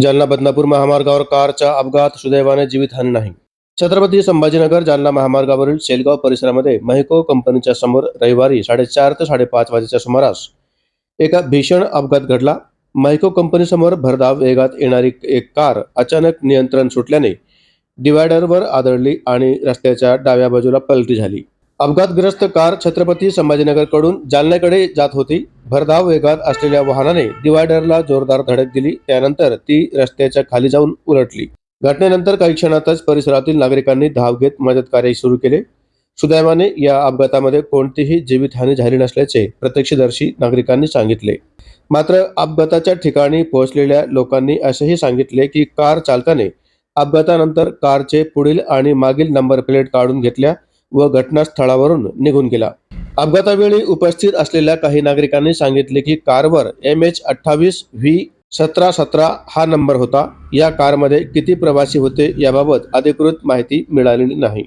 जालना बदनापूर महामार्गावर कारच्या अपघात सुदैवाने जीवितहानी नाही. छत्रपती संभाजीनगर जालना महामार्गावरील शेलगाव परिसरामध्ये महिको कंपनीच्या समोर रविवारी साडेचार ते साडेपाच वाजेच्या सुमारास एका भीषण अपघात घडला. महिको कंपनीसमोर भरधाव वेगात येणारी एक कार अचानक नियंत्रण सुटल्याने डिवायडरवर आदळली आणि रस्त्याच्या डाव्या बाजूला पलटी झाली. अपघातग्रस्त कार छत्रपती संभाजीनगरकडून जालन्याकडे जात होती. भरधाव वेगात असलेल्या वाहनाने डिवायडरला जोरदार धडक दिली. त्यानंतर ती रस्त्याच्या खाली जाऊन उलटली. घटनेनंतर काही क्षणातच परिसरातील नागरिकांनी धाव घेत मदत कार्य सुरू केले. सुदैवाने या अपघातामध्ये कोणतीही जीवितहानी झाली नसल्याचे प्रत्यक्षदर्शी नागरिकांनी सांगितले. मात्र अपघाताच्या ठिकाणी पोहोचलेल्या लोकांनी असेही सांगितले की कार चालकाने अपघातानंतर कारचे पुढील आणि मागील नंबर प्लेट काढून घेतल्या. व घटनास्थळावरून निघून गेला. अपघातावेळी उपस्थित असलेल्या काही नागरिकांनी सांगितले की कारवर एम एच अठ्ठावीस व्ही सतरा सतरा हा नंबर होता. या कारमध्ये किती प्रवासी होते याबाबत अधिकृत माहिती मिळालेली नाही.